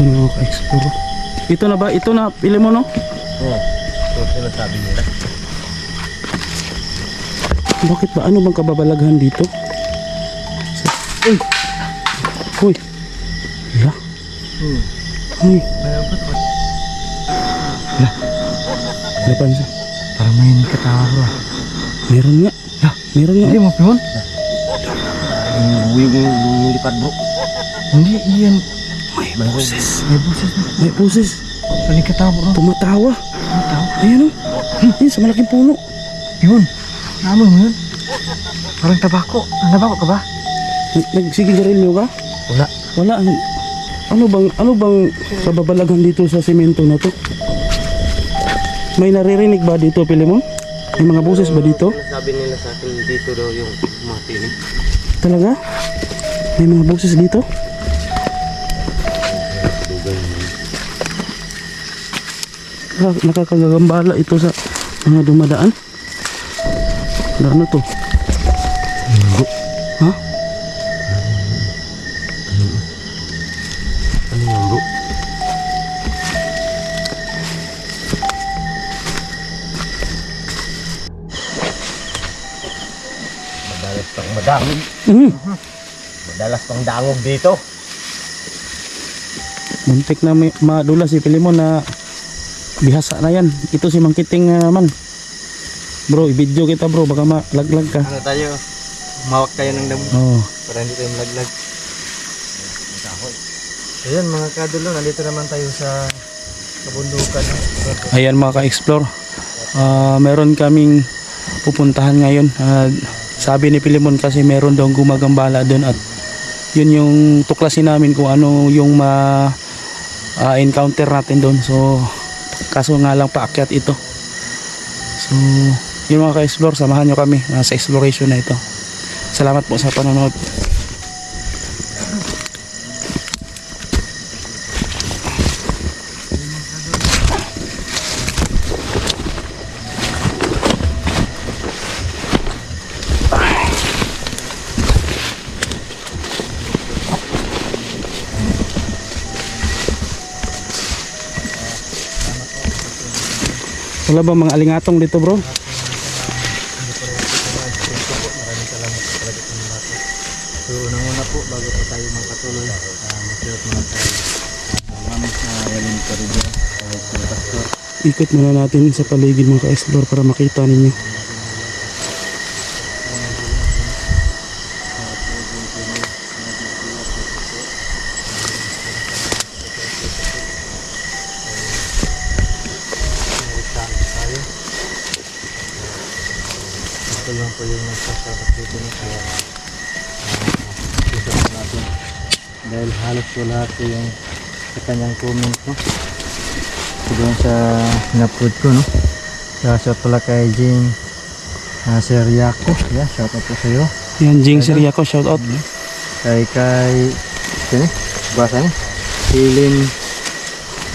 Ito na mga ka-explore. Ito na ba? Ito na, pili mo no? Oo. Ito sinasabi nila. Bakit ba? Ano bang kababalaghan dito? Uy! Uy! Hala! Hmm. Uy! Ba ito? Ano pa siya? Parang may katawa bro. Meron nga. Lah, Meron nga. Hindi mo pihon? Yung yung lipad bro. Hindi, iyan. May boses. May buses na. May boses. Paling katawa bro. Tumatawa. Ano tao? Ayan o. Ayan, sa malaking puno. Yun. Naman mo yun. Parang tabako. Ang tabako ka ba? Nag- Nagsigarilyo ka? Wala. Wala. Ano bang ano bang kababalaghan dito sa semento na to? May naririnig ba dito, Pilimon? May mga boses ba dito? Sabi nila sa akin dito daw yung mga tinig. Talaga? May mga boses dito? Nakakagagambala ito sa mga dumadaan. Ano to? Ha? Ano yan bro? Madalas pang madami. Mm. Madalas pang dangog dito. Muntik na may madula si Pilimon na bihasa na yan. Ito si Mangkiting na naman. Bro, i-video kita bro, baka malaglag ka. Ano tayo? Mawak tayo ng damo Oh. para hindi tayo malaglag. Ayan mga kadulo, nandito naman tayo sa kabundukan. Ayan mga ka-explore. Ah, meron kaming pupuntahan ngayon. Ah, sabi ni Pilimon kasi meron daw gumagambala doon at yun yung tuklasin namin kung ano yung ma ah, encounter natin doon. So kaso nga lang paakyat ito. So yun mga ka-explore, samahan nyo kami ah, sa exploration na ito. Salamat po sa panonood. Wala ba mga alingatong dito bro? So unang-una po, bago tayo magpatuloy, uh, mag-share tayo. Uh, Ma'am, uh. Ikot muna natin sa paligid mga ka-explore para makita ninyo. Lang po yung nagsasabat dito na kaya uh, isa po natin. Dahil halos po lahat po yung sa kanyang comment no. Doon sa in-upload ko no. Kaya shout pala kay Jing uh, Seriaco. Yeah, shout out po sa iyo. Yan, Jing Siriaco, shout out. Kay kay sino? Basa niya. Hilin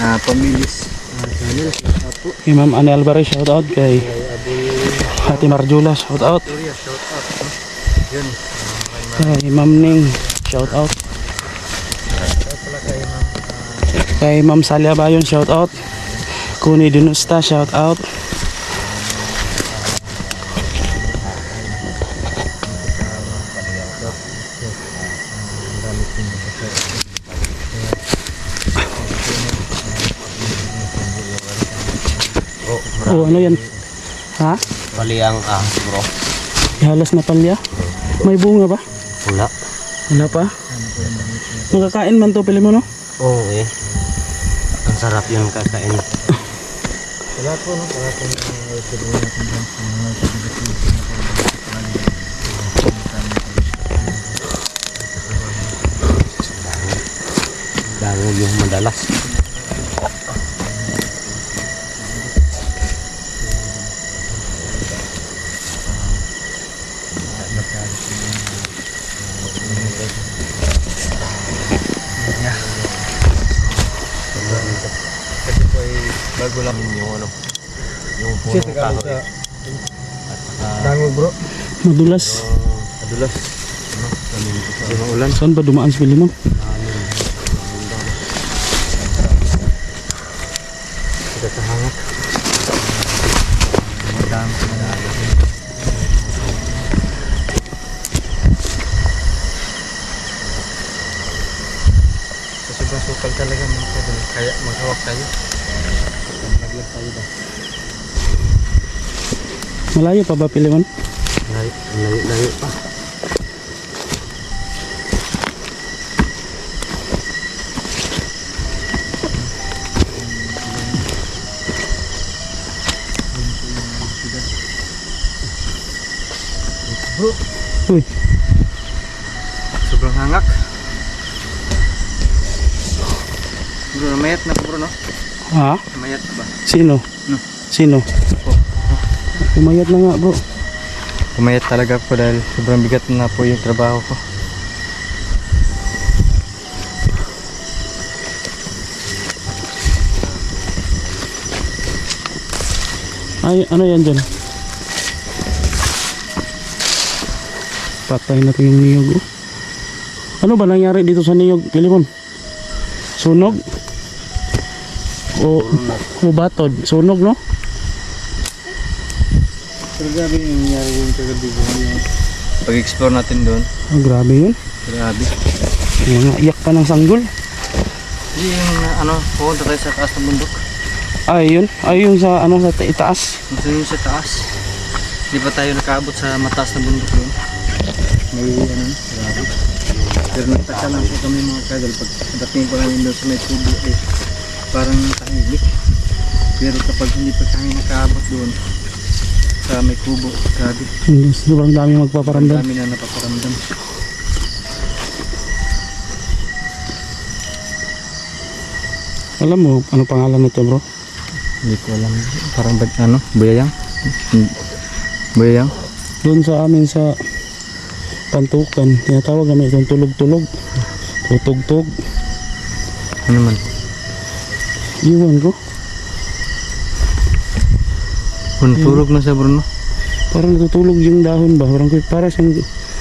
uh, Pamilis uh, channel. Shout out po. Kay Ma'am Anne Alvarez, shout out. Kay Abul Ate Marjula, shout out. Shout out. Yun. Kay Ma'am Ning, shout out. Kay Ma'am Kay Ma'am Salia Bayon, shout out. Kuni Dinusta, shout out. Oh, ano yan? Ha? Mali ang ah, bro. Ihalas na palya? May bunga ba? Wala. Wala pa? Makakain man to, pili mo no? Oo eh. Ang sarap yung kakain. Wala po no, wala po yung madalas. Kasi po ay bago lang yung ano, yung punong kahoy. At saka Dangog bro. Madulas. uh, adulas. Ano, kami sa ulan. Saan ba dumaan si Pilimon? Ano, kahangak. Madami ko na Sa sobrang sukal talaga mga. Kaya maghawak tayo. Naglag tayo ba? Malayo pa ba Pilimon? Layo, layo, layo pa. Bro, Uy, sobrang hangak. Bro, namayat na bro, no? ha? Namayat na ba? Sino? No. Sino? Umayat na nga bro. Pumayat talaga po dahil sobrang bigat na po yung trabaho ko. Ay, ano yan dyan? Patay na yung niyog. oh. Ano ba nangyari dito sa niyog, Pilimon? Sunog? O, o batod? Sunog, no? Pero grabe yung nangyari yung kagabi ko. Yung pag-explore natin doon. Oh, grabe yun. Grabe. Mga iyak pa ng sanggol. Hindi yung uh, ano, pupunta tayo sa taas ng bundok. Ay, yun. Ay, yung sa, ano, sa ta- itaas. Gusto nyo sa taas. Hindi pa tayo nakaabot sa mataas na bundok doon. May ano, grabe. Pero nagtaka lang po kami mga kadal. Pag dating pa namin doon sa may tubo eh, parang tahimik. Pero kapag hindi pa kami nakaabot doon sa may kubo, grabe. Hindi, Sobrang dami magpaparamdam. dami na napaparamdam. Alam mo, ano pangalan nito, bro? Hindi ko alam. Parang bag, ano, buyayang? Hmm. Buyayang? Doon sa amin sa pantukan, tinatawag namin itong tulog-tulog. Tutugtog. Ano man? Iwan ko. Kung tulog na siya Bruno. Parang natutulog yung dahon ba? Parang para siyang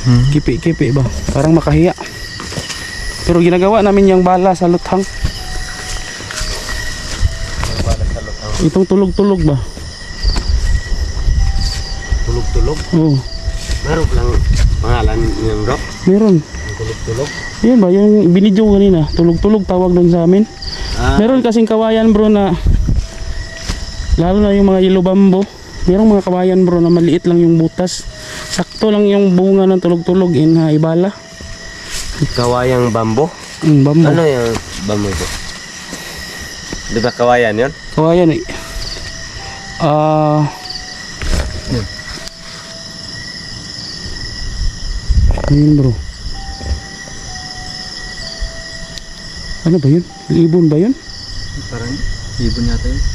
Hmm. kipi-kipi ba? Parang makahiya. Pero ginagawa namin yung bala sa luthang. Itong tulog-tulog ba? Tulog-tulog. Oo, Meron lang pangalan niyan bro. meron. Tulog-tulog. Yan ba, yung binidyo kanina, tulog-tulog tawag doon sa amin. Ah, Meron kasing kawayan bro na lalo na yung mga yellow bambo. Merong mga kawayan bro na maliit lang yung butas. Sakto lang yung bunga ng tulog-tulog in ha, ibala. kawayang bambo. Mm, bambo. Ano yung bambo ito? Di ba kawayan yun? Kawayan eh. Ah. Ayun bro. Ano ba yun? Libon ba yun? Parang ibon yata yun.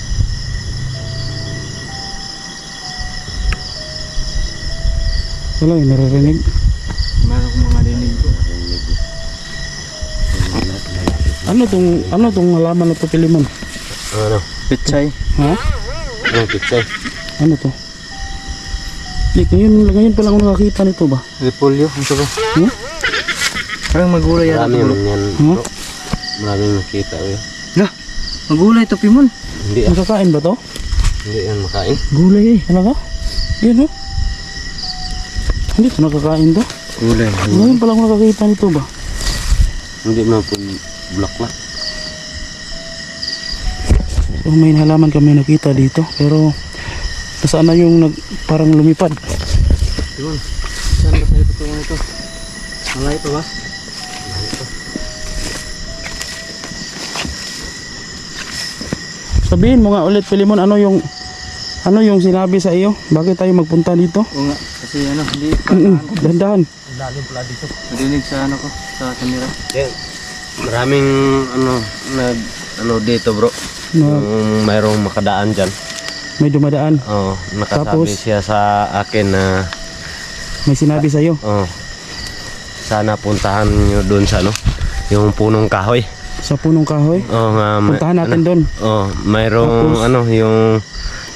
Wala eh, naririnig. Meron akong mga dinig ko. Ano tong ano tong halaman na to Pilimon? Ano? Pitsay. Ha? Ano pitsay? Ano to? Di, ngayon, ngayon pa lang ako nakakita nito ba? Repolyo. Ang sabi. Hmm? Parang magulay yata. Marami ito, bro. man yan Hmm? bro. Maraming makita eh. Lah, magulay ito Pimon. Hindi ah. Nakakain ba to? Hindi yan makain. Gulay eh. Talaga? Yan oh. Hindi to nakakain to. Gulay. Ngayon pa lang ako nakakita nito ba? Hindi man po na. So may halaman kami nakita dito pero nasaan na yung nag, parang lumipad. Pimon. Saan ba tayo tutungan ito? Malay pa ba? Sabihin mo nga ulit Pilimon ano yung ano yung sinabi sa iyo? Bakit tayo magpunta dito? Oo nga. Kasi ano, hindi pa Mm dahan Lalim pala dito. nadinig sa ano ko, sa camera. Yan. Maraming ano nag ano dito bro. na Yung mayroong makadaan dyan. may dumadaan. Oh, nakasabi Tapos? siya sa akin na May sinabi sa iyo. Oh. Sana puntahan nyo doon sa ano, yung punong kahoy. Sa punong kahoy. Oh, nga Puntahan natin ano, doon. Oh, mayroong Tapos? ano, yung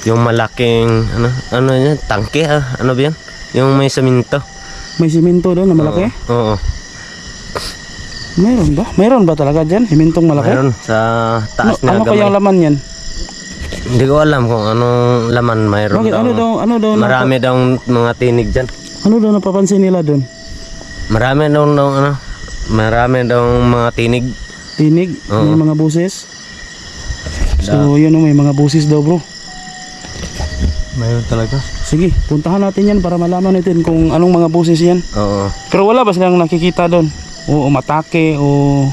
yung malaking ano, ano yan, tangke ah, ano ba yan? Yung may saminto. May simento doon na malaki. Oo. oo. Meron ba? Meron ba talaga diyan? Simintong malaki? Mayroon sa taas ano, na ano gamay. kayang laman yan? Hindi ko alam kung anong laman mayroon Bakit? daw. Ano daw, ano daw, Marami daw mga tinig dyan. ano daw napapansin nila doon? Marami daw daw ano. Marami daw mga tinig. Tinig? May Oo. mga buses? So, yun o, may mga buses daw bro. Mayroon talaga. Sige, puntahan natin yan para malaman natin kung anong mga buses yan. Oo. Pero wala ba silang nakikita doon? O umatake o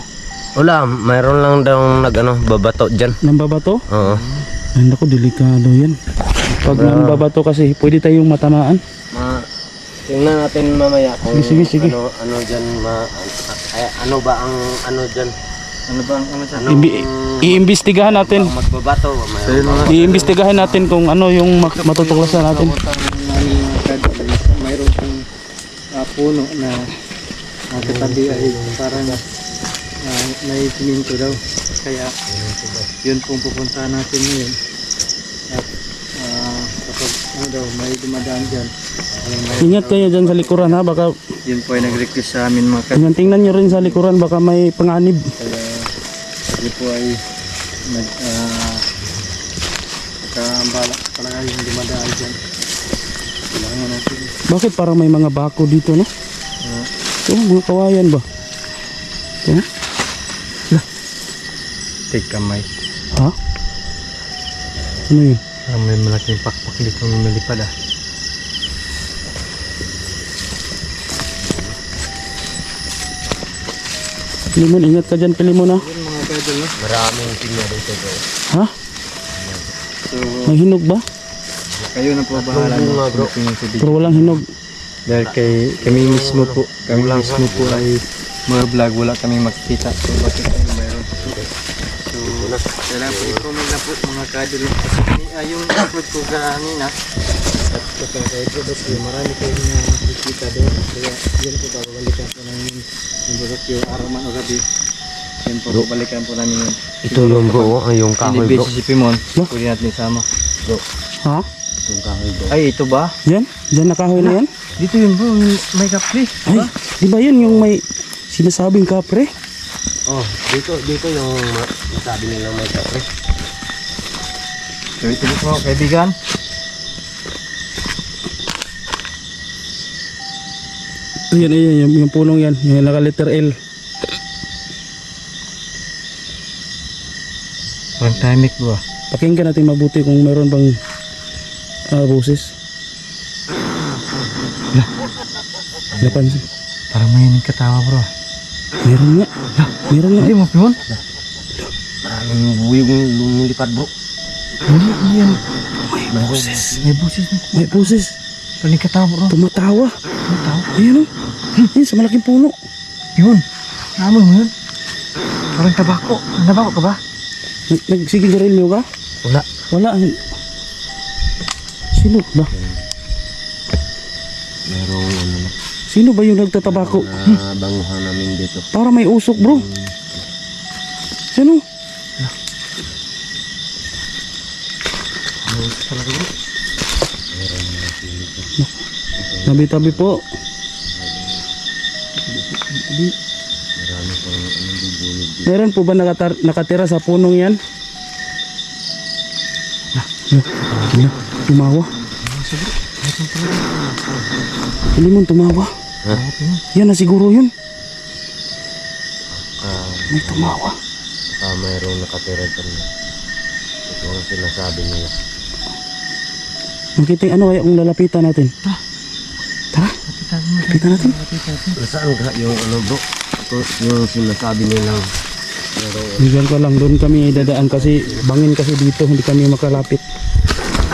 Wala, mayroon lang daw nag ano, babato dyan. nambabato? Oo. Ay naku, delikado yan. Pag nambabato kasi, pwede tayong matamaan. Ma tingnan natin mamaya kung Sige, sige, sige. ano ano diyan ma ay, ano ba ang ano diyan? Ano ba ang ano sa... Ano Imbi- iimbestigahan natin. magbabato? Mga Iimbestigahan natin kung ano yung mak- matutuklasan natin. Mayroon pong ah, puno na uh, katabi ay parang uh, may siminto daw. Kaya yun pong pupuntahan natin ngayon. At ah, kapag ano daw, may dumadaan dyan. ay may- Ingat kayo dyan sa likuran ha, baka Yun po ay nag-request sa amin mga kadol. tingnan, tingnan nyo rin sa likuran, baka may panganib. Kaya yun po ay nag uh, pagkambala talaga yung dumadaan dyan. Kailangan natin. Bakit parang may mga bako dito no? ah, Ito, mga kawayan ba? Ito, take kamay. ha? Ano yun? Parang may malaking pakpak dito ng nalipad ah. Pilimon, ingat ka dyan, Pilimon ha? Yun mga kadol no? Maraming tinya dito bro. Ha? So May hinog ba? kayo na po bahala bunga, bro. Po yung. Pero walang hinog. Dahil kay kami mismo po, kami mismo po ay mga vlog, wala kami makikita. So bakit tayo mayroon? So kailangan po i-comment na po mga. Kasi kani- ah, yung upload ko kanina, at kapag sa introductory, marami kayong nakikita doon. Kaya yun po babalikan po namin yung introductory araman o gabi. Yun po, babalikan po namin yun. Ito yung bro, ah, yung kahoy Hindi bro. busy si Pimon, Ba? pwede natin isama. Ha? Yung kahoy bro. Ay, ito ba? Yan? Diyan nakahoy na yan? Dito yun bro, may kapri. Ay, di ba yun yung may sinasabing kapre? Oh, dito dito yung ma- sabi nila may kapre. So ito po kaibigan. Ayan, ayan, yung, yung punong yan. Yung naka letter L. Parang timing bro. Pakinggan natin mabuti kung meron bang ah, boses. Lah. Napansin. Parang may katawa bro. Meron nga. Meron nga. Hindi mo Pimon? Maraming buyong lumilipad bro. Hindi yan. May boses. May na. May boses. Parang may katawa bro. Tumatawa. Ano tao? Ayan o. Ayan, sa malaking puno. Yun. Amoy mo yun. Parang tabako. Nabako ka ba? Nag Nagsigarilyo ka? Wala. Wala. Sino ba? Merong ano na, Sino ba yung nagtatabako? na banguhan namin dito. Para may usok bro. Sino? Tabi-tabi po. Meron po ba nakatar- nakatira sa punong yan? Ah, ah, ah, tumawa. Hindi mo tumawa. Yan na siguro yun. Ah, May tumawa. ah mayroong nakatira dyan. Ito ang sinasabi nila. Makita ano kaya kung lalapitan natin? Tara, lapitan natin. Saan ka yung ano bro? Ito yung sinasabi nilang Bigyan ko lang doon kami dadaan kasi bangin kasi dito hindi kami makalapit.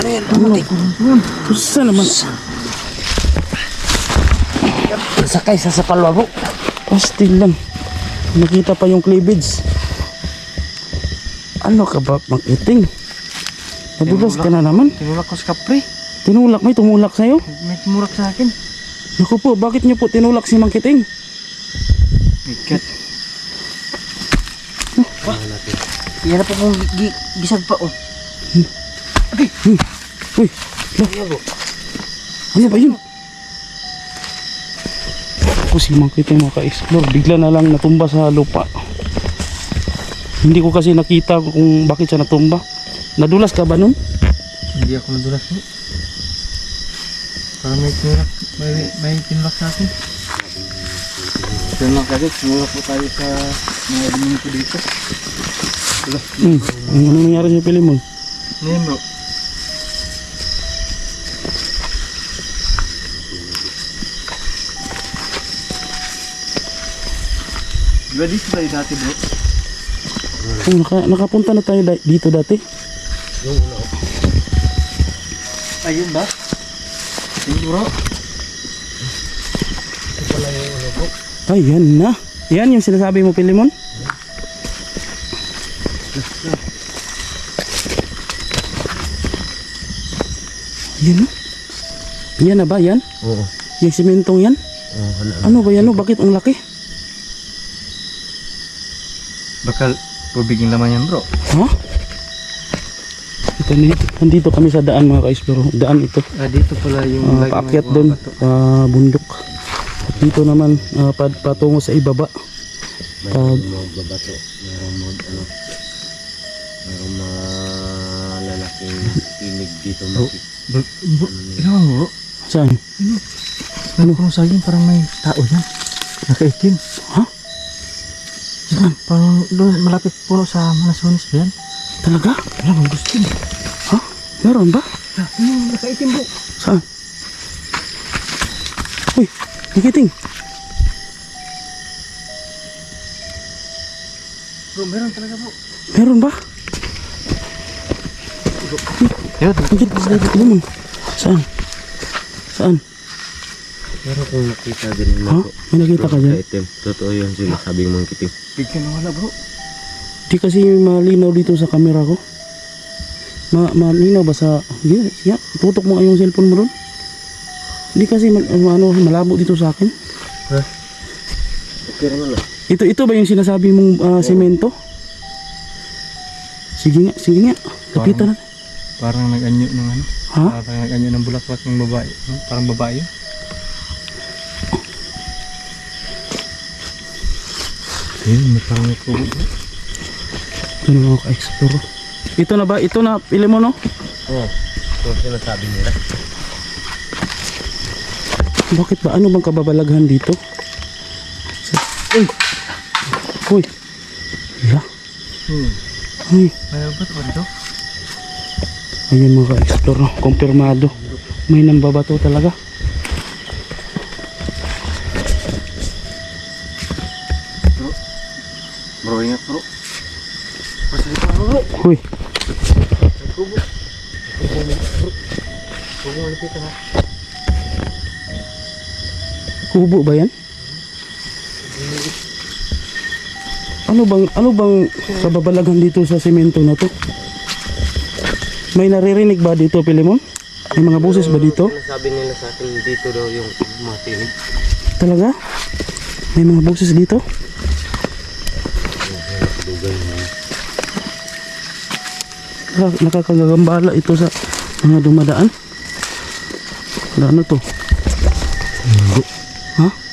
Ano yan? Ano? Pusa naman. Sakay sa sapalwa bro. Pastil lang. Nakita pa yung cleavage. Ano ka ba? Mag-iting. Nadulas ka na naman. Tinulak ko sa kapri. Tinulak may tumulak sa'yo. May tumulak sa akin. Naku po, bakit niyo po tinulak si Mang Kiting? Bigat. Yan na po kung gisag pa oh. Uy, lah. Ano ba yun? Ako si Mang Kiting maka-explore. Bigla na lang natumba sa lupa. Hindi ko kasi nakita kung bakit siya natumba. Nadulas ka ba nun? Hindi ako nadulas. Parang may may, may tinulak sa akin. So mga kadit, sumulak po tayo sa mga elemento dito. Hmm. Ano nangyari sa Pilimon? Ano yan bro? Di ba dito tayo dati bro? Oh, naka, nakapunta na tayo dito dati. Ayun ba? Ayun bro? Ay, yan na. Yan yung sinasabi mo, Pilimon? Yan na. Yan na ba? Yan? Oo. Yung simentong yan? Oo, ano, ano. Ano ba yan? Oh, Bakit ang laki? Bakal tubig yung laman yan bro. Ha? Ito, nandito, nandito kami sa daan mga ka-explore. Daan ito. Ah, dito pala yung Uh, paakyat doon. Uh, bundok. Dito naman ah, pat- patungo sa ibaba. Pag, magbabato. Merong mag, ano, merong malalaking tinig dito. Maki. Bro, bro, ikaw bro. saan? Ano kung sa akin parang may tao yan. Nakaitim. Ha? Saan? Parang doon malapit puno sa Manasonis ba yan? Talaga? Wala bang gusto. Ha? Meron ba? Yung nakaitim bro. Saan? Uy, nakiting. Bro, meron talaga bro. Meron ba? Yun. Nakit sa dito naman. Saan? Saan? Pero kung nakita din mo May nakita ka dyan? Item. Totoo yun sinasabi mong kiting. Bigyan na wala bro. Di kasi malinaw dito sa camera ko. Ma malinaw ba sa... Di, ya, tutok mo yung cellphone mo doon. Di kasi mal, ano, malabo dito sa akin. Okay naman ah. Ito ito ba yung sinasabi mong ah, semento? Sige nga, sige nga. Kapitan natin. Parang nag-anyo ng ano. Ha? Parang nag-anyo ng bulaklak ng babae. no? Parang babae yun. Ayun, may parang may kubo. Ito na mga ka-explore. Ito na ba? Ito na, pili mo no? Oo. Ito ang sinasabi nila. Bakit ba? Ano bang kababalaghan dito? Uy! Uy! Yeah. Hmm. Uy! May ba't ba dito? Ayun mga ka-explore, no? Kumpirmado. May nambabato talaga. Bro, ingat bro. Pasali pa bro. Uy! Huwag mo lapitan ha. Kubo ba yan? Ano bang ano bang kababalaghan dito sa semento na to? May naririnig ba dito, Pilimon? May mga boses ba dito? Sinasabi nila sa akin dito daw yung mga tinig. Talaga? May mga boses dito? Nakak- Nakakagagambala ito sa mga dumadaan. Ano to? Ano yan